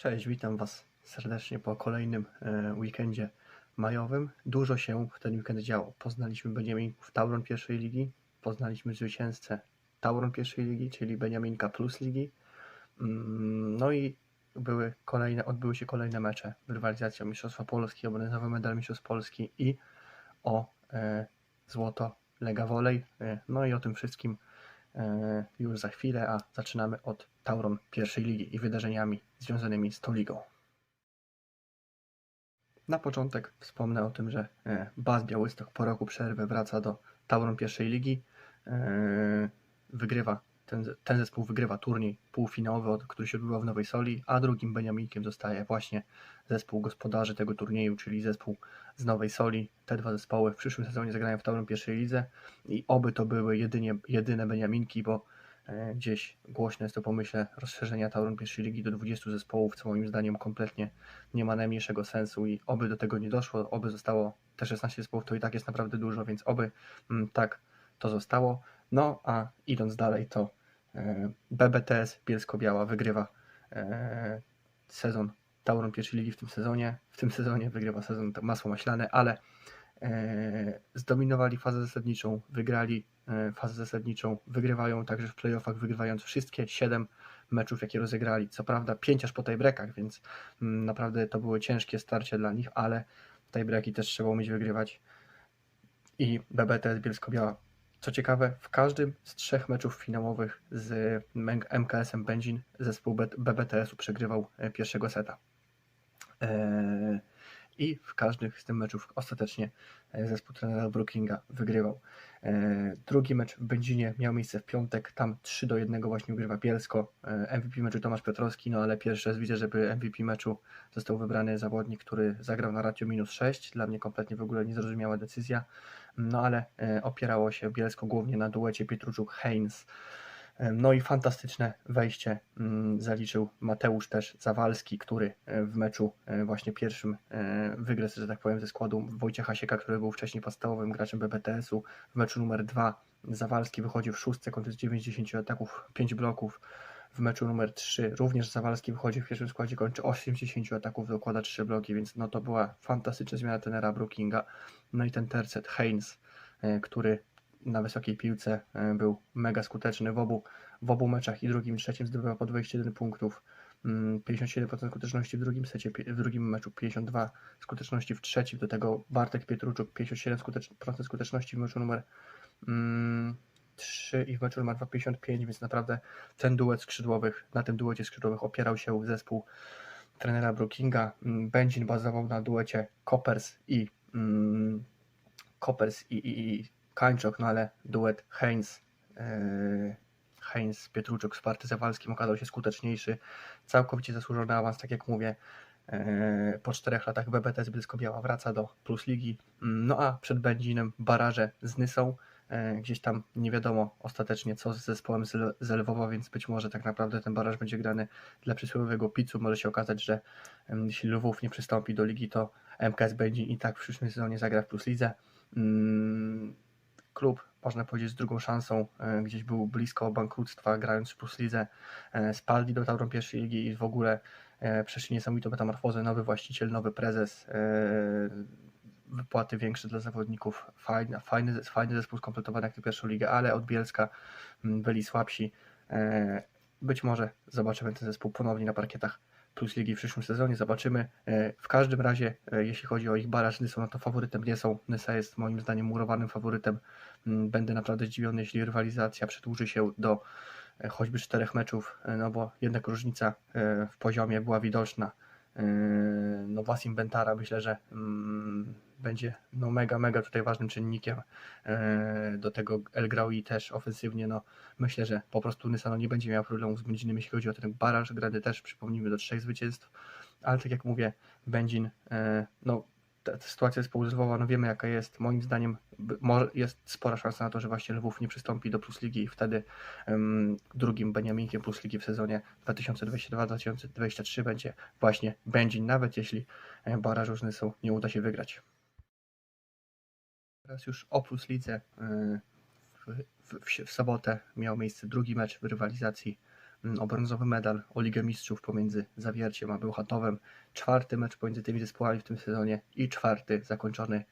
Cześć, witam Was serdecznie po kolejnym e, weekendzie majowym. Dużo się w ten weekend działo. Poznaliśmy Beniaminków Tauron pierwszej ligi, poznaliśmy zwycięzcę Tauron pierwszej ligi, czyli Beniaminka Plus ligi. Mm, No i były kolejne, odbyły się kolejne mecze. Rywalizacja o Mistrzostwa Polski, o brązowy medal Mistrzostw Polski i o e, złoto Lega Volley. E, no i o tym wszystkim e, już za chwilę, a zaczynamy od Tauron pierwszej ligi i wydarzeniami związanymi z tą ligą. Na początek wspomnę o tym, że e, Bas Białystok po roku przerwy wraca do Tauron pierwszej ligi. E, Wygrywa, ten, ten zespół wygrywa turniej półfinałowy, który się odbywa w Nowej Soli, a drugim Beniaminkiem zostaje właśnie zespół gospodarzy tego turnieju, czyli zespół z Nowej Soli. Te dwa zespoły w przyszłym sezonie zagrają w Tauron pierwszej lidze i oby to były jedynie, jedyne Beniaminki, bo gdzieś głośno jest to pomyśle rozszerzenia Tauron pierwszej ligi do 20 zespołów, co moim zdaniem kompletnie nie ma najmniejszego sensu i oby do tego nie doszło, oby zostało te 16 zespołów, to i tak jest naprawdę dużo, więc oby mm, tak to zostało. No a idąc dalej, to e, BBTS Bielsko-Biała wygrywa e, sezon Tauron pierwszej ligi w tym sezonie. W tym sezonie wygrywa sezon masło maślane, ale e, zdominowali fazę zasadniczą, wygrali e, fazę zasadniczą, wygrywają także w playoffach, wygrywając wszystkie 7 meczów, jakie rozegrali. Co prawda 5 aż po tiebreakach, więc mm, naprawdę to były ciężkie starcia dla nich, ale tiebreaki też trzeba umieć wygrywać. I BBTS Bielsko-Biała. Co ciekawe, w każdym z trzech meczów finałowych z MKS-em Będzin zespół BBTS-u przegrywał e, pierwszego seta. Eee, I w każdym z tych meczów ostatecznie e, zespół trenera Brookinga wygrywał. E, Drugi mecz w Będzinie miał miejsce w piątek, tam 3 do 1 właśnie wygrywa Bielsko. E, MVP meczu Tomasz Piotrowski, no ale pierwszy raz widzę, żeby MVP meczu został wybrany zawodnik, który zagrał na ratio minus 6. Dla mnie kompletnie w ogóle niezrozumiała decyzja. No ale e, opierało się Bielsko głównie na duecie Pietruczuk-Heinz. E, No i fantastyczne wejście mm, zaliczył Mateusz też Zawalski, który e, w meczu e, właśnie pierwszym wygryzł, że tak powiem, ze składu Wojciecha Sieka, który był wcześniej podstawowym graczem BBTS-u. W meczu numer dwa Zawalski wychodził w szóstce, kończąc 90 ataków, 5 bloków. W meczu numer 3 również Zawalski wychodzi w pierwszym składzie, kończy 80 ataków, dokłada 3 bloki, więc no to była fantastyczna zmiana tenera Brookinga. No i ten tercet Haynes, który na wysokiej piłce e, był mega skuteczny w obu, w obu meczach i drugim i trzecim zdobywał po 21 punktów. Mm, 57% skuteczności w drugim secie, w drugim meczu 52 skuteczności w trzecim, do tego Bartek Pietruczuk 57% skutecz- skuteczności w meczu numer mm, 3 i w meczu numer 2 55, więc naprawdę ten duet skrzydłowych, na tym duecie skrzydłowych opierał się zespół trenera Brookinga. Mm, Będzin bazował na duecie Coppers i mm, Coppers i, i, i Kańczok, no ale duet Heinz yy, Heinz Pietruczuk wsparty Zawalskim okazał się skuteczniejszy. Całkowicie zasłużony awans, tak jak mówię. Yy, Po czterech latach BBT z Bielsko-Biała wraca do Plus Ligi. Mm, No a przed Będzinem baraże z Nysą. Yy, Gdzieś tam nie wiadomo ostatecznie co z zespołem z Lwowa, więc być może tak naprawdę ten baraż będzie grany dla przysłowiowego picu. Może się okazać, że ym, jeśli Lwów nie przystąpi do ligi, to MKS Będzin i tak w przyszłym sezonie zagra w Plus Lidze. Klub, można powiedzieć, z drugą szansą, e, gdzieś był blisko bankructwa, grając w Plus Lidze, e, spadli do Tauron pierwszej ligi i w ogóle e, przeszli niesamowitą metamorfozę, nowy właściciel, nowy prezes, wypłaty większe dla zawodników, fajny, fajny, fajny zespół skompletowany jak na pierwszą ligę, ale od Bielska mm, byli słabsi. Być może zobaczymy ten zespół ponownie na parkietach Plus Ligi w przyszłym sezonie, zobaczymy. E, W każdym razie, e, jeśli chodzi o ich baraż Nysą, no to faworytem nie są. Nysa jest moim zdaniem murowanym faworytem. Mm, Będę naprawdę zdziwiony, jeśli rywalizacja przedłuży się do e, choćby czterech meczów, no bo jednak różnica w poziomie była widoczna. No Wasim Bentara myślę, że mm, będzie no mega, mega tutaj ważnym czynnikiem. E, Do tego El Graoui też ofensywnie, no myślę, że po prostu Nysa no, nie będzie miała problemu z Będzinem, jeśli chodzi o ten baraż. Grany też, przypomnijmy, do trzech zwycięstw. Ale tak jak mówię, Będzin, e, no ta, ta sytuacja z Lwowa, no wiemy jaka jest. Moim zdaniem jest spora szansa na to, że właśnie Lwów nie przystąpi do Plus Ligi i wtedy em, drugim Beniaminkiem Plus Ligi w sezonie 2022-2023 będzie właśnie Będzin, nawet jeśli e, barażu z Nysą nie uda się wygrać. Teraz już o Plus Lidze e, w, w, w, sobotę miał miejsce drugi mecz w rywalizacji mm, o brązowy medal, o Ligę Mistrzów pomiędzy Zawierciem a Bełchatowem. Czwarty mecz pomiędzy tymi zespołami w tym sezonie i czwarty zakończony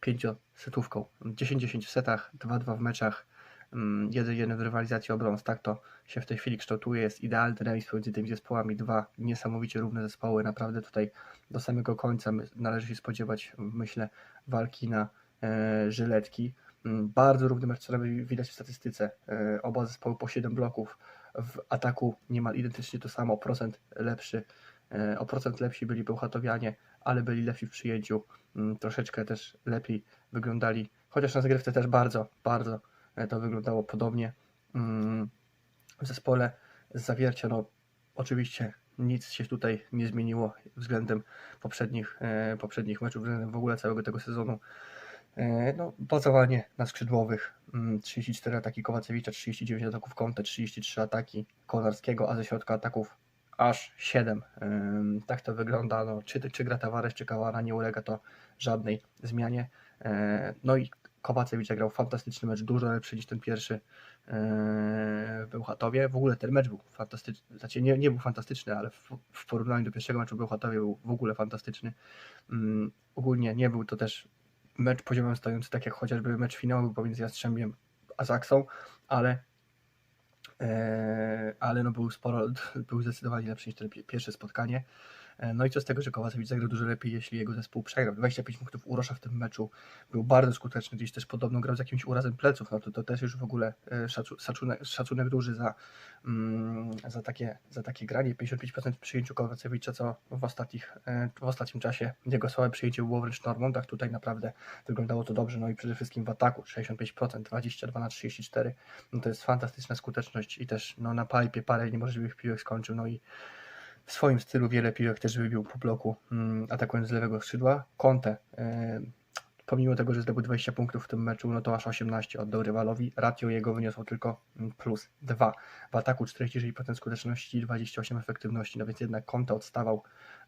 pięciosetówką. 10-10 w setach, 2-2 w meczach, mm, 1-1 w rywalizacji o brąz. Tak to się w tej chwili kształtuje. Jest idealny remis pomiędzy tymi zespołami. Dwa niesamowicie równe zespoły. Naprawdę tutaj do samego końca należy się spodziewać, myślę, walki na żyletki. Mm, Bardzo równy mecz, nawet widać w statystyce. E, Oba zespoły po 7 bloków. W ataku niemal identycznie to samo, procent lepszy. e, O procent lepsi byli Bełchatowianie, ale byli lepsi w przyjęciu. Mm, Troszeczkę też lepiej wyglądali, chociaż na zagrywce też bardzo, bardzo e, to wyglądało podobnie. Mm, W zespole z zawiercia, no oczywiście nic się tutaj nie zmieniło względem poprzednich, e, poprzednich meczów, względem w ogóle całego tego sezonu. E, No, bazowanie na skrzydłowych. mm, 34 ataki Kowacewicza, 39 ataków Conte, 33 ataki Konarskiego, a ze środka ataków aż 7. Ym, Tak to wygląda. No, czy, czy gra Tavares, czy Kawara, nie ulega to żadnej zmianie. E, No i Kowacewicz zagrał fantastyczny mecz, dużo lepszy niż ten pierwszy e, w Bełchatowie. W ogóle ten mecz był fantastyczny, znaczy nie, nie był fantastyczny, ale w, w porównaniu do pierwszego meczu w Bełchatowie był w ogóle fantastyczny. Ym, Ogólnie nie był to też mecz poziomem stojący, tak jak chociażby mecz finałowy pomiędzy Jastrzębiem a Zaksą, ale e, ale no był sporo, był zdecydowanie lepszy niż to pi- pierwsze spotkanie. E, No i co z tego, że Kowacewicz zagrał dużo lepiej, jeśli jego zespół przegrał. 25 punktów Urosza w tym meczu był bardzo skuteczny, gdzieś też podobno grał z jakimś urazem pleców, no to, to też już w ogóle e, szacu, szacunek, szacunek duży za, mm, za, takie, za takie granie. 55% w przyjęciu Kowacewicza, co w, ostatnich, e, w ostatnim czasie jego słabe przyjęcie było wręcz normą, tak tutaj naprawdę wyglądało to dobrze, no i przede wszystkim w ataku 65%, 22 na 34, no to jest fantastyczna skuteczność i też no, na pipe parę niemożliwych piłek skończył, no i w swoim stylu wiele piłek też wybił po bloku, mm, atakując z lewego skrzydła. Conte, e, pomimo tego, że zdobył 20 punktów w tym meczu, no to aż 18 oddał rywalowi. Ratio jego wyniosło tylko mm, plus 2. W ataku 46% skuteczności, 28 efektywności, no więc jednak Conte odstawał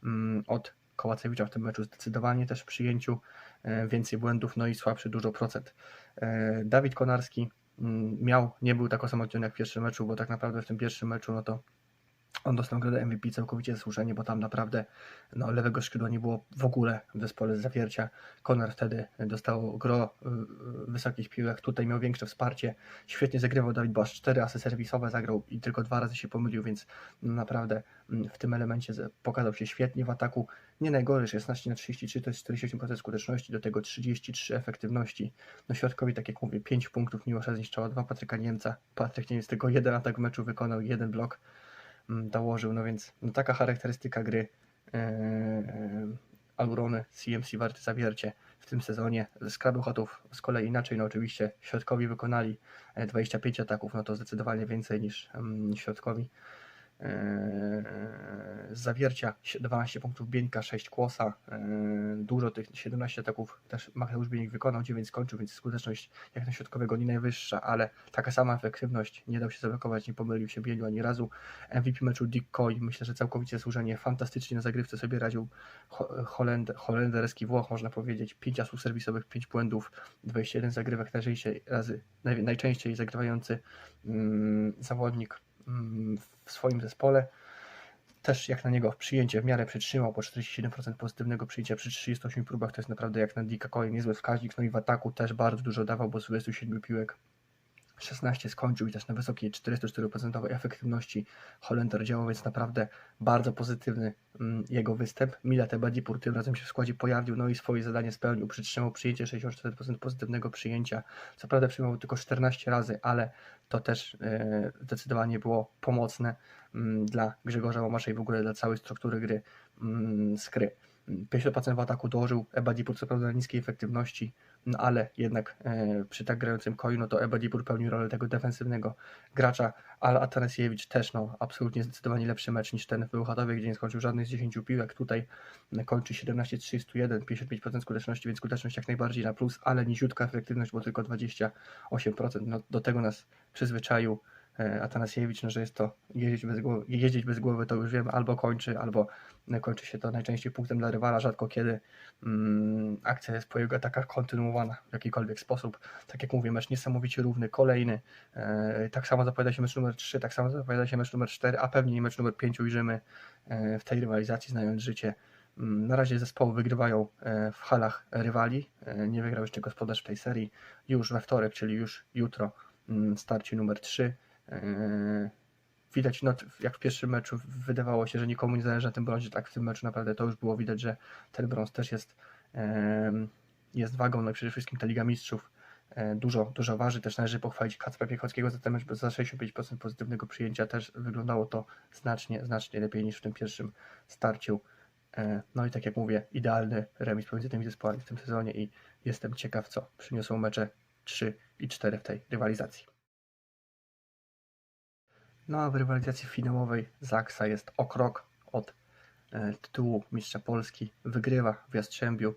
mm, od Kołacewicza w tym meczu zdecydowanie też w przyjęciu, e, więcej błędów, no i słabszy dużo procent. E, Dawid Konarski miał, nie był tak osamotniony jak w pierwszym meczu, bo tak naprawdę w tym pierwszym meczu, no to on dostał nagrodę MVP całkowicie zasłużenie, bo tam naprawdę no, lewego skrzydła nie było w ogóle w zespole z zawiercia. Konar wtedy dostał gro y, y, wysokich piłek, tutaj miał większe wsparcie. Świetnie zagrywał Dawid, bo aż cztery asy serwisowe zagrał i tylko dwa razy się pomylił, więc naprawdę mm, w tym elemencie pokazał się świetnie w ataku. Nie najgorzej, 16 na 33 to jest 48% skuteczności, do tego 33 efektywności. No środkowi, tak jak mówię, 5 punktów Miłosza zniszczała, dwa Patryka Niemca. Patryk Niemiec tylko jeden atak w meczu wykonał, jeden blok dołożył, no więc no taka charakterystyka gry e, e, Aurony CMC Warty Zawiercie w tym sezonie. Z Krabuchatów z kolei inaczej, no oczywiście środkowi wykonali e, 25 ataków, no to zdecydowanie więcej niż mm, środkowi. E, Z zawiercia sie- 12 punktów Bieńka, 6 Kłosa, e, dużo tych 17 ataków też Mateusz Bienik wykonał, 9 skończył, więc skuteczność jak na środkowego nie najwyższa, ale taka sama efektywność, nie dał się zablokować, nie pomylił się Bieniu ani razu. MVP meczu Dick Coy, myślę, że całkowicie służenie, fantastycznie na zagrywce sobie radził. Ho- Holend, holenderski Włoch, można powiedzieć, 5 asów serwisowych, 5 błędów, 21 zagrywek najczęściej, razy, naj, najczęściej zagrywający mm, zawodnik w swoim zespole. Też jak na niego przyjęcie w miarę przytrzymał, po 47% pozytywnego przyjęcia przy 38 próbach, to jest naprawdę jak na Dicka Coy niezły wskaźnik, no i w ataku też bardzo dużo dawał, bo z 27 piłek 16 skończył i też na wysokiej 44% efektywności Holender działał, więc naprawdę bardzo pozytywny mm, jego występ. Milat Ebadipur tym razem się w składzie pojawił, no i swoje zadanie spełnił, przytrzymał przyjęcie 64% pozytywnego przyjęcia. Co prawda przyjmował tylko 14 razy, ale to też e, zdecydowanie było pomocne mm, dla Grzegorza Łomacza i w ogóle dla całej struktury gry mm, Skry. 50% w ataku dołożył Ebadipur, co prawda niskiej efektywności, no ale jednak e, przy tak grającym Koi, no to Ebadipur pełnił rolę tego defensywnego gracza, ale Atanasiewicz też no, absolutnie zdecydowanie lepszy mecz niż ten w Bełchatowie, gdzie nie skończył żadnych z 10 piłek. Tutaj kończy 17-31, 55% skuteczności, więc skuteczność jak najbardziej na plus, ale niziutka efektywność, bo tylko 28%. No, do tego nas przyzwyczaił e, Atanasiewicz, no, że jest to jeździć bez, głowy, jeździć bez głowy, to już wiem, albo kończy, albo e, kończy się to najczęściej punktem dla rywala, rzadko kiedy mm, akcja jest po jego atakach kontynuowana w jakikolwiek sposób. Tak jak mówię, mecz niesamowicie równy, kolejny, e, tak samo zapowiada się mecz numer 3, tak samo zapowiada się mecz numer 4, a pewnie i mecz numer 5 ujrzymy e, w tej rywalizacji, znając życie. Mm, Na razie zespoły wygrywają e, w halach rywali. E, Nie wygrał jeszcze gospodarz w tej serii. Już we wtorek, czyli już jutro, mm, starcie numer 3. E, Widać, no, jak w pierwszym meczu wydawało się, że nikomu nie zależy na tym brązie, tak w tym meczu naprawdę to już było widać, że ten brąz też jest, em, jest wagą, no i przede wszystkim ta Liga Mistrzów e, dużo, dużo waży. Też należy pochwalić Kacpra Piechockiego za ten mecz, bo za 65% pozytywnego przyjęcia też wyglądało to znacznie, znacznie lepiej niż w tym pierwszym starciu. No i tak jak mówię, idealny remis pomiędzy tymi zespołami w tym sezonie i jestem ciekaw, co przyniosą mecze 3 i 4 w tej rywalizacji. No a w rywalizacji finałowej Zaksa jest o krok od e, tytułu mistrza Polski. Wygrywa w Jastrzębiu.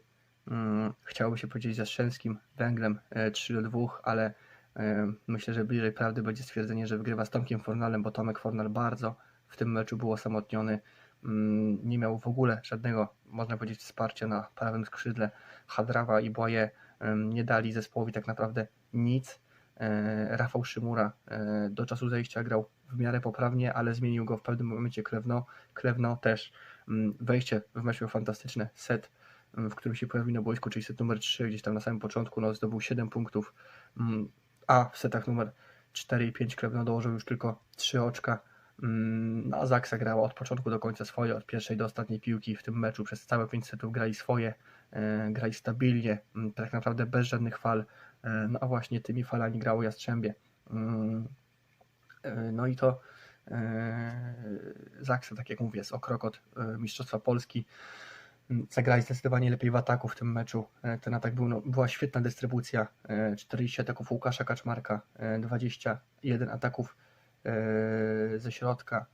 Mm, Chciałoby się powiedzieć z Jastrzębskim Węglem e, 3 do 2, ale e, myślę, że bliżej prawdy będzie stwierdzenie, że wygrywa z Tomkiem Fornalem, bo Tomek Fornal bardzo w tym meczu był osamotniony. Mm, Nie miał w ogóle żadnego, można powiedzieć, wsparcia na prawym skrzydle. Hadrawa i Boje nie dali zespołowi tak naprawdę nic. E, Rafał Szymura e, do czasu zejścia grał w miarę poprawnie, ale zmienił go w pewnym momencie Krewno. Krewno też mm, wejście w mecz miał fantastyczne. Set, mm, w którym się pojawił na boisku, czyli set numer 3, gdzieś tam na samym początku, no, zdobył 7 punktów, mm, a w setach numer 4 i 5 Krewno dołożył już tylko 3 oczka. No, a Zaksa grała od początku do końca swoje, od pierwszej do ostatniej piłki w tym meczu. Przez całe 5 setów grali swoje, e, grali stabilnie, tak naprawdę bez żadnych fal. E, No a właśnie tymi falami grało Jastrzębie. E, No i to e, Zaksa, tak jak mówię, jest o krok od e, Mistrzostwa Polski. Mm, Zagrali zdecydowanie lepiej w ataku w tym meczu. Ten atak był, no, była świetna dystrybucja. E, 40 ataków Łukasza Kaczmarka, e, 21 ataków ze środka.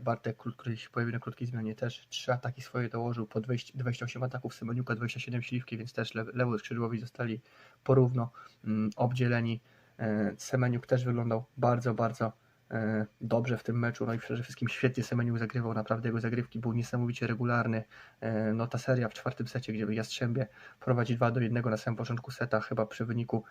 Bartek, Król, który się pojawił na krótkiej zmianie, też 3 ataki swoje dołożył, po 20, 28 ataków Semeniuka, 27 Śliwki, więc też lew, lewo skrzydłowi zostali porówno mm, obdzieleni. E, Semeniuk też wyglądał bardzo, bardzo e, dobrze w tym meczu, no i przede wszystkim świetnie Semeniuk zagrywał, naprawdę jego zagrywki był niesamowicie regularny. E, No ta seria w czwartym secie, gdzie Jastrzębie prowadzi 2 do 1 na samym początku seta, chyba przy wyniku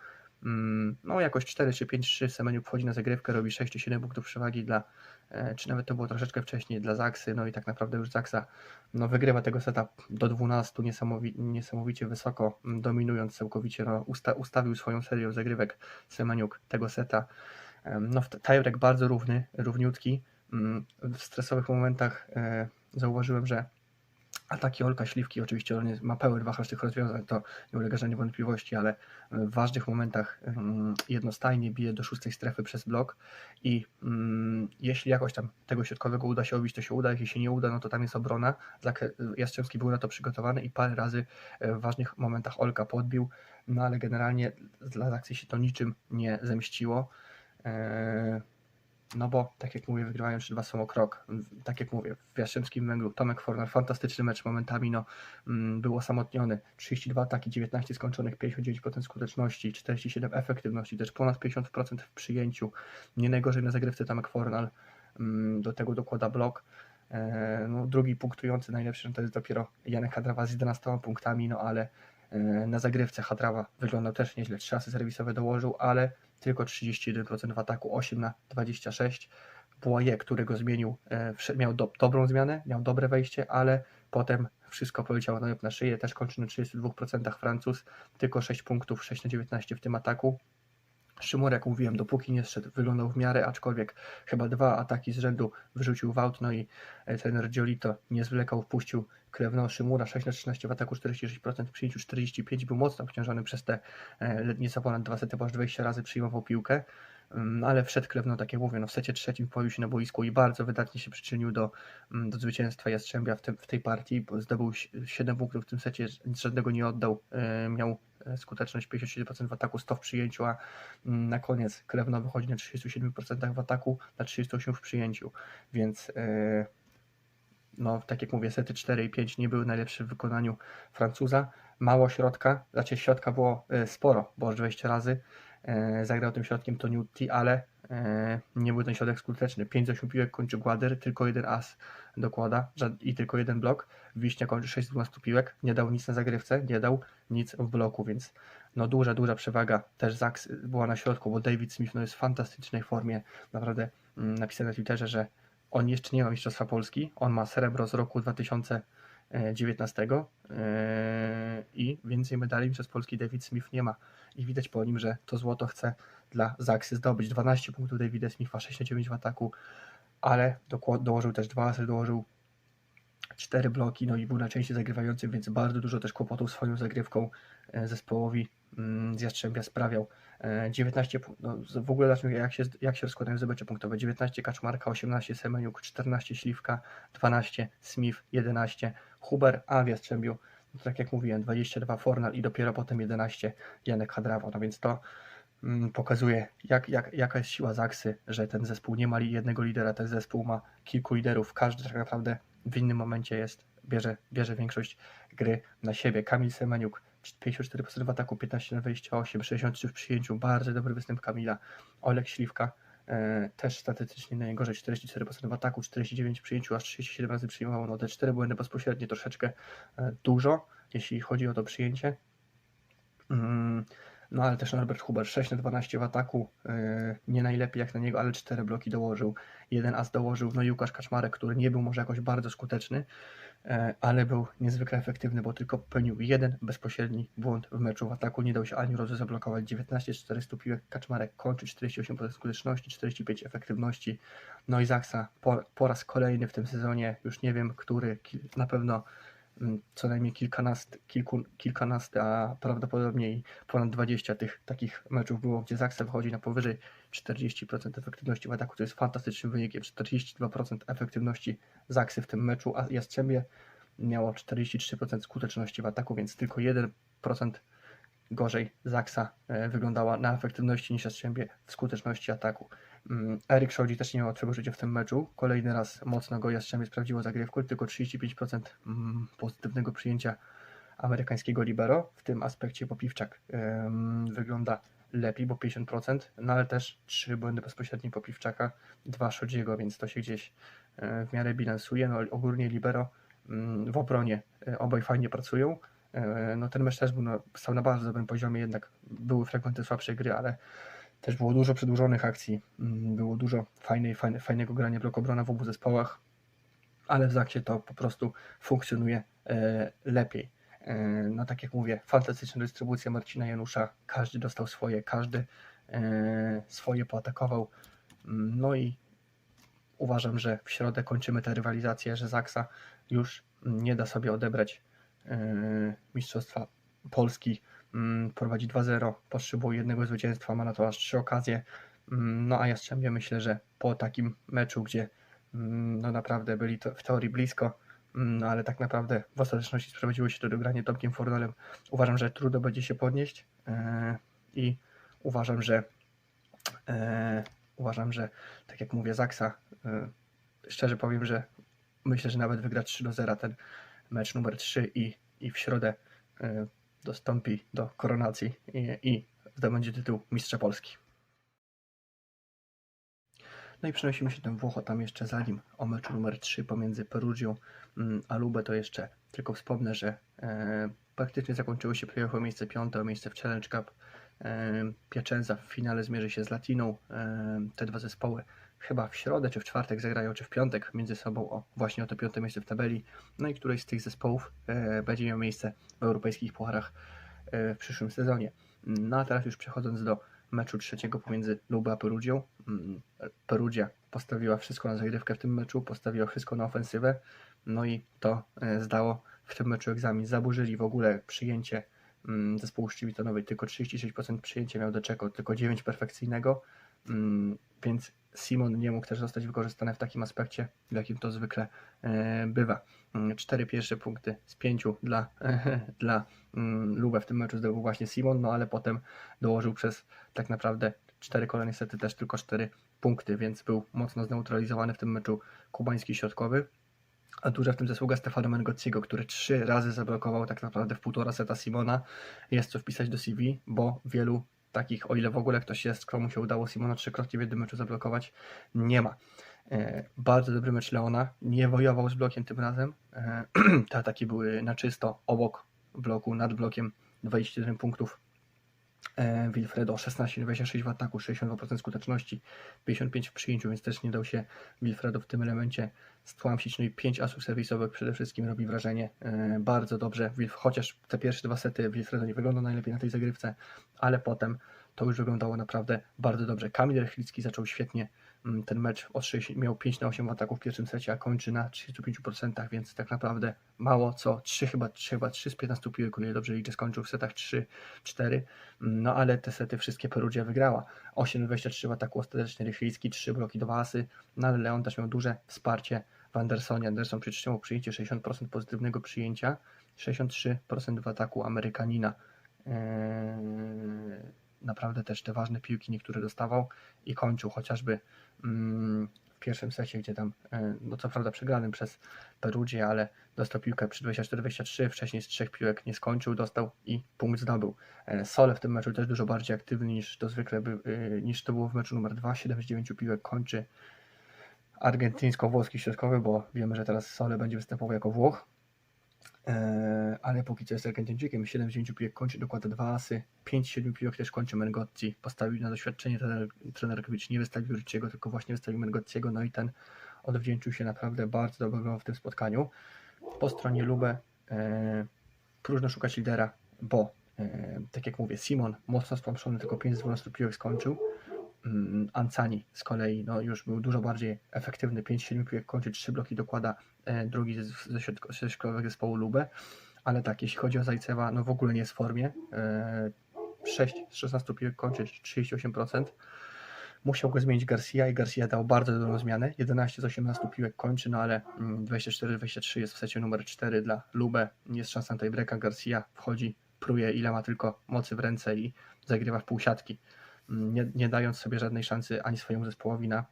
no jakoś 4 czy 5-3 Semeniuk wchodzi na zagrywkę, robi 6 czy 7 punktów przewagi dla, e, czy nawet to było troszeczkę wcześniej dla Zaksy, no i tak naprawdę już Zaksa no, wygrywa tego seta do 12 niesamowi niesamowicie wysoko, mm, dominując całkowicie, no, usta ustawił swoją serię zagrywek Semeniuk tego seta. No, tiebreak bardzo równy, równiutki. Mm, W stresowych momentach e, zauważyłem, że ataki Olka Śliwki, oczywiście on ma pełen wachlarz tych rozwiązań, to nie ulega żadnej wątpliwości, ale w ważnych momentach mm, jednostajnie bije do szóstej strefy przez blok i mm, jeśli jakoś tam tego środkowego uda się obić, to się uda, jeśli się nie uda, no to tam jest obrona. Jastrzębski był na to przygotowany i parę razy e, w ważnych momentach Olka podbił, no ale generalnie dla Zakcji się to niczym nie zemściło. E, No bo, tak jak mówię, wygrywają 3-2 są krok. Tak jak mówię, w Jastrzębskim Węglu Tomek Fornar, fantastyczny mecz momentami, no, mm, był osamotniony. 32 ataki, 19 skończonych, 59% skuteczności, 47 efektywności, też ponad 50% w przyjęciu. Nie najgorzej na zagrywce Tomek Fornal, mm, do tego dokłada blok. E, No, drugi punktujący, najlepszy no to jest dopiero Janek Hadrawa z 11 punktami, no ale e, na zagrywce Hadrawa wyglądał też nieźle, 3 asy serwisowe dołożył, ale tylko 31% w ataku, 8 na 26. Boye, którego zmienił, e, miał do, dobrą zmianę, miał dobre wejście, ale potem wszystko poleciało na na szyję, też kończy na 32% Francuz, tylko 6 punktów, 6 na 19 w tym ataku. Szymur, jak mówiłem, dopóki nie zszedł, wyglądał w miarę, aczkolwiek chyba dwa ataki z rzędu wyrzucił w aut, no i e, trener Giolito nie zwlekał, wpuścił Krewno Szymura 6 na 13 w ataku, 46% w przyjęciu, 45 był mocno obciążony przez te e, nieco ponad dwa sety, bo aż 20 razy przyjmował piłkę. Mm, ale wszedł Krewno, tak jak mówię, no w secie trzecim pojawił się na boisku i bardzo wydatnie się przyczynił do, mm, do zwycięstwa Jastrzębia w, tym, w tej partii, zdobył 7 punktów w tym secie, żadnego nie oddał, e, miał skuteczność 57% w ataku, 100 w przyjęciu, a mm, na koniec Krewno wychodzi na 37% w ataku, na 38% w przyjęciu, więc e, no tak jak mówię, sety 4 i 5 nie były najlepsze w wykonaniu Francuza, mało środka, znaczy środka było e, sporo, bo aż 20 razy, E, Zagrał tym środkiem Toniutti, ale nie był ten środek skuteczny. 5 z 8 piłek kończy Głader, tylko jeden as dokłada i tylko jeden blok. Wiśnia kończy 6 z 12 piłek, nie dał nic na zagrywce, nie dał nic w bloku, więc no duża, duża przewaga też Zaks była na środku, bo David Smith no jest w fantastycznej formie. Naprawdę mm, napisałem na Twitterze, że on jeszcze nie ma Mistrzostwa Polski, on ma srebro z roku 2019 yy, i więcej medali przez Polski David Smith nie ma. I widać po nim, że to złoto chce dla Zaksy zdobyć. 12 punktów Davida Smitha, 6 na 9 w ataku, ale dołożył też dwa asy, dołożył cztery bloki, no i był najczęściej zagrywającym, więc bardzo dużo też kłopotów swoją zagrywką e, zespołowi mm, z Jastrzębia sprawiał. E, 19, pu- no, w ogóle zacznijmy, jak się, jak się rozkładają zdobycze punktowe. 19 Kaczmarka, 18 Semeniuk, 14 Śliwka, 12 Smith, 11 Huber, a w Jastrzębiu, no, tak jak mówiłem, 22 Fornal i dopiero potem 11 Janek Hadrawa, no więc to pokazuje, jak, jak, jaka jest siła Zaksy, że ten zespół nie ma jednego lidera, ten zespół ma kilku liderów, każdy tak naprawdę w innym momencie jest, bierze, bierze większość gry na siebie. Kamil Semeniuk, 54% w ataku, 15 na 28, 63 w przyjęciu, bardzo dobry występ Kamila. Olek Śliwka, e, też statystycznie najgorzej, 44% w ataku, 49 w przyjęciu, aż 37 razy przyjmował, no te 4 błędy bezpośrednie, troszeczkę e, dużo, jeśli chodzi o to przyjęcie. Mm, No ale też Norbert Huber 6 na 12 w ataku, yy, nie najlepiej jak na niego, ale 4 bloki dołożył, jeden as dołożył, no i Łukasz Kaczmarek, który nie był może jakoś bardzo skuteczny, e, ale był niezwykle efektywny, bo tylko popełnił jeden bezpośredni błąd w meczu w ataku, nie dał się ani razu zablokować, 19 z 400 piłek, Kaczmarek kończy 48% skuteczności, 45 efektywności, no i Zaksa po, po raz kolejny w tym sezonie, już nie wiem który, na pewno co najmniej kilkanaste, kilku, kilkanaste, a prawdopodobnie ponad 20 tych takich meczów było, gdzie Zaksa wychodzi na powyżej 40% efektywności w ataku, to jest fantastycznym wynikiem, 42% efektywności Zaksy w tym meczu, a Jastrzębie miało 43% skuteczności w ataku, więc tylko 1% gorzej Zaksa e, wyglądała na efektywności niż Jastrzębie w skuteczności ataku. Mm, Erik Szodzi też nie miał łatwego życia w tym meczu. Kolejny raz mocno go Jastrzębie sprawdziło zagrywkę, tylko 35% mm, pozytywnego przyjęcia amerykańskiego libero. W tym aspekcie Popiwczak wygląda lepiej, bo 50%, no ale też trzy błędy bezpośrednie Popiwczaka, dwa Szodziego, więc to się gdzieś e, w miarę bilansuje. No ogólnie libero mm, w obronie e, obaj fajnie pracują. E, No ten mecz też był no, stał na bardzo dobrym poziomie, jednak były fragmenty słabszej gry, ale też było dużo przedłużonych akcji, mm, było dużo fajnej, fajne, fajnego grania blok obrona w obu zespołach, ale w Zaksie to po prostu funkcjonuje e, lepiej. E, No tak jak mówię, fantastyczna dystrybucja Marcina Janusza, każdy dostał swoje, każdy e, swoje poatakował, Mm, no i uważam, że w środę kończymy tę rywalizację, że Zaksa już nie da sobie odebrać Mistrzostwa Polski. Mm, Prowadzi 2-0, potrzebuje jednego zwycięstwa, ma na to aż trzy okazje. Mm, No a Jastrzębie myślę, że po takim meczu, gdzie mm, no naprawdę byli to w teorii blisko, no ale tak naprawdę w ostateczności sprowadziło się to do grania Tomkiem Fornalem, uważam, że trudno będzie się podnieść e, i uważam, że e, uważam, że tak jak mówię, Zaksa, e, szczerze powiem, że myślę, że nawet wygra 3 do 0 ten mecz numer 3 i, i w środę dostąpi do koronacji i, i zdobędzie tytuł Mistrza Polski. No i przenosimy się do Włoch, tam jeszcze zanim o meczu numer 3 pomiędzy Perugią mm, a Lubę, to jeszcze tylko wspomnę, że e, praktycznie zakończyło się playoff o miejsce piąte, miejsce w Challenge Cup. E, Piacenza w finale zmierzy się z Latiną. E, te dwa zespoły chyba w środę czy w czwartek zagrają, czy w piątek między sobą o właśnie o to piąte miejsce w tabeli. No i któryś z tych zespołów e, będzie miał miejsce w europejskich pucharach e, w przyszłym sezonie. No a teraz już przechodząc do meczu trzeciego pomiędzy Lubę a Perugią. Mm, Perugia postawiła wszystko na zagrywkę w tym meczu, postawiła wszystko na ofensywę, no i to e, zdało w tym meczu egzamin. Zaburzyli w ogóle przyjęcie mm, zespołu Szczywitonowej, tylko 36% przyjęcia miał Deczeko, tylko 9 perfekcyjnego, więc Simon nie mógł też zostać wykorzystany w takim aspekcie, w jakim to zwykle e, bywa. Mm, Cztery pierwsze punkty z pięciu dla, dla mm, Lubę w tym meczu zdobył właśnie Simon, no ale potem dołożył przez tak naprawdę cztery kolejne sety też tylko cztery punkty, więc był mocno zneutralizowany w tym meczu kubański środkowy. A duża w tym zasługa Stefano Mengociego, który trzy razy zablokował tak naprawdę w półtora seta Simona. Jest co wpisać do CV, bo wielu takich, o ile w ogóle ktoś jest, komu się udało Simona trzykrotnie w jednym meczu zablokować, nie ma. E, Bardzo dobry mecz Leona, nie wojował z blokiem tym razem, E, te ataki były na czysto, obok bloku, nad blokiem, 21 punktów. E, Wilfredo 16-26 w ataku, 62% skuteczności, 55 w przyjęciu, więc też nie dał się Wilfredo w tym elemencie stłamsić. No i 5 asów serwisowych przede wszystkim robi wrażenie. E, Bardzo dobrze, chociaż te pierwsze dwa sety Wilfredo nie wyglądał najlepiej na tej zagrywce, ale potem to już wyglądało naprawdę bardzo dobrze. Kamil Rechlicki zaczął świetnie ten mecz, od 6, miał 5 na 8 ataków w pierwszym secie, a kończy na 35%, więc tak naprawdę mało co, 3 chyba, 3, chyba 3 z 15 piłek, o ile dobrze liczę, skończył w setach 3, 4, no ale te sety wszystkie Perugia wygrała. 8-23 w ataku ostatecznie Rychlicki, 3 bloki, 2 asy, no ale Leon też miał duże wsparcie w Andersonie. Anderson przytrzymał przyjęcie 60% pozytywnego przyjęcia, 63% w ataku Amerykanina. Eee, Naprawdę też te ważne piłki niektóre dostawał i kończył chociażby mm, w pierwszym secie, gdzie tam, e, no co prawda przegranym przez Perugię, ale dostał piłkę przy 24-23, wcześniej z trzech piłek nie skończył, dostał i punkt zdobył. E, Sole w tym meczu też dużo bardziej aktywny niż to zwykle by, e, niż to było w meczu numer 2, 7 z 9 piłek kończy argentyńsko-włoski środkowy, bo wiemy, że teraz Sole będzie występował jako Włoch. E, ale póki co jest Argentyńczykiem, 7 z 9 piłek kończy, dokłada 2 asy, 5 z 7 piłek też kończy Mergotti, postawił na doświadczenie, trener, trener Kowicz nie wystawił Ricciego, tylko właśnie wystawił Mergottiego, no i ten odwdzięczył się naprawdę bardzo dobrą w tym spotkaniu. Po stronie Lube e, próżno szukać lidera, bo e, tak jak mówię, Simon mocno stłamszony, tylko 5 z 12 piłek skończył, Ancani z kolei no, już był dużo bardziej efektywny, 5-7 piłek kończy, 3 bloki dokłada, e, drugi ze, ze, środko, ze środkowego zespołu Lubę, ale tak, jeśli chodzi o Zajcewa, no w ogóle nie jest w formie, e, 6 z 16 piłek kończy, 38%, musiał go zmienić Garcia i Garcia dał bardzo dobrą zmianę, 11 z 18 piłek kończy, no ale mm, 24-23 jest w secie numer 4 dla Lubę, jest szansa na tiebreaka, Garcia wchodzi, pruje ile ma tylko mocy w ręce i zagrywa w pół siatki nie, nie dając sobie żadnej szansy ani swojemu zespołowi na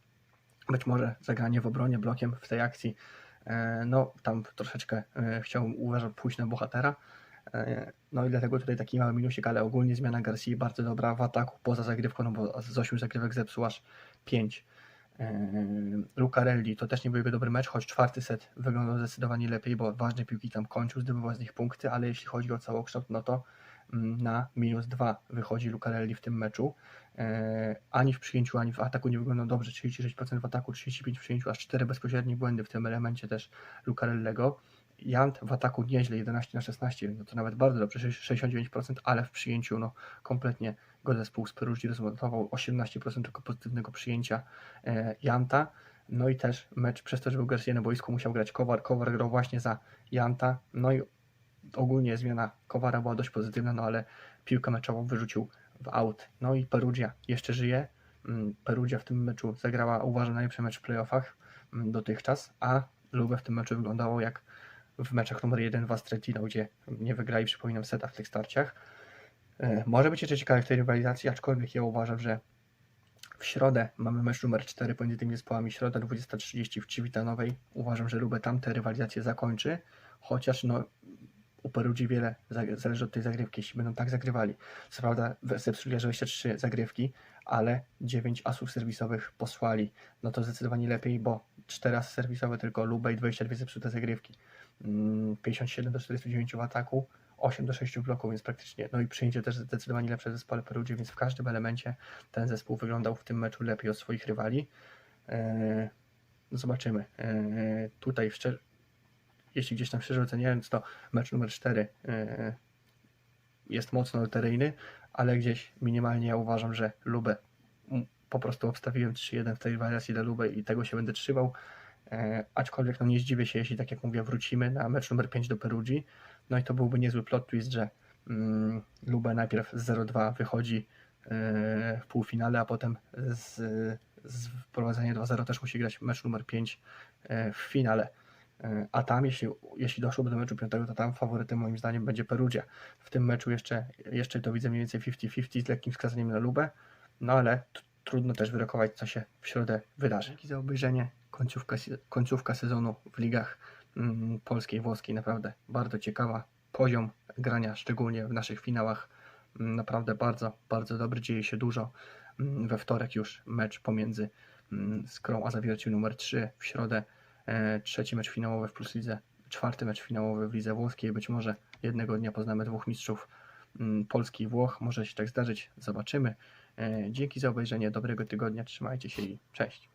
być może zagranie w obronie blokiem w tej akcji. E, No, tam troszeczkę e, chciał, uważam, pójść na bohatera. E, No i dlatego tutaj taki mały minusik, ale ogólnie zmiana Garcia bardzo dobra w ataku poza zagrywką, no bo z 8 zagrywek zepsuł aż 5. Lucarelli to też nie był jego dobry mecz, choć czwarty set wyglądał zdecydowanie lepiej, bo ważne piłki tam kończył, zdobywał z nich punkty, ale jeśli chodzi o całokształt, no to mm, na minus 2 wychodzi Lucarelli w tym meczu. E, ani w przyjęciu, ani w ataku nie wyglądał dobrze. 36% w ataku, 35% w przyjęciu, aż 4 bezpośrednie błędy w tym elemencie też Lucarellego. Jant w ataku nieźle, 11 na 16, no to nawet bardzo dobrze, 69%, ale w przyjęciu no kompletnie go zespół Perugi rozmontował 18% tylko pozytywnego przyjęcia e, Janta. No i też mecz przez to, że był Garcia na boisku musiał grać Kowar. Kowar grał właśnie za Janta. No i ogólnie zmiana Kowara była dość pozytywna, no ale piłkę meczową wyrzucił w out. No i Perugia jeszcze żyje. Mm, Perugia w tym meczu zagrała, uważam, najlepszy mecz w playoffach mm, dotychczas, a Lubę w tym meczu wyglądało jak w meczach numer 1 w Astretino, gdzie nie wygrali, przypominam, seta w tych starciach. E, Może być jeszcze ciekawe w tej rywalizacji, aczkolwiek ja uważam, że w środę mamy mecz numer 4 pomiędzy tymi zespołami. Środa 20.30 w Civitanowej. Uważam, że Lubę tam tę rywalizację zakończy, chociaż no, u Perugii wiele za- zależy od tej zagrywki, jeśli będą tak zagrywali. Co prawda zepsuli aż 23 zagrywki, ale 9 asów serwisowych posłali. No to zdecydowanie lepiej, bo 4 asy serwisowe tylko Lubę i 22 zepsute zagrywki. Mm, 57 do 49 w ataku, 8 do 6 w bloku, więc praktycznie, no i przyjęcie też zdecydowanie lepsze zespole Perugii, więc w każdym elemencie ten zespół wyglądał w tym meczu lepiej od swoich rywali. Eee, Zobaczymy. Eee, Tutaj szczerze, jeśli gdzieś tam szczerze oceniając, to mecz numer 4 e, jest mocno loteryjny, ale gdzieś minimalnie ja uważam, że Lubę po prostu obstawiłem 3-1 w tej wariacji dla Lubę i tego się będę trzymał. E, aczkolwiek no nie zdziwię się, jeśli tak jak mówię, wrócimy na mecz numer 5 do Perugii. No i to byłby niezły plot twist, że mm, Lubę najpierw z 0-2 wychodzi e, w półfinale, a potem z, z wprowadzenia 2-0 też musi grać mecz numer 5 e, w finale. E, A tam, jeśli, jeśli doszłoby do meczu piątego, to tam faworytem moim zdaniem będzie Perugia. W tym meczu jeszcze, jeszcze to widzę mniej więcej 50-50 z lekkim wskazaniem na Lubę, no ale trudno też wyrokować, co się w środę wydarzy. Dzięki za obejrzenie. Końcówka, końcówka sezonu w ligach mm, polskiej, włoskiej naprawdę bardzo ciekawa. Poziom grania, szczególnie w naszych finałach, mm, naprawdę bardzo, bardzo dobry, dzieje się dużo. Mm, We wtorek już mecz pomiędzy mm, Skrą a Zawierciu numer 3, w środę trzeci mecz finałowy w Plus Lidze, czwarty mecz finałowy w Lidze Włoskiej, być może jednego dnia poznamy dwóch mistrzów mm, Polski i Włoch, może się tak zdarzyć, zobaczymy. E, Dzięki za obejrzenie, dobrego tygodnia, trzymajcie się i cześć.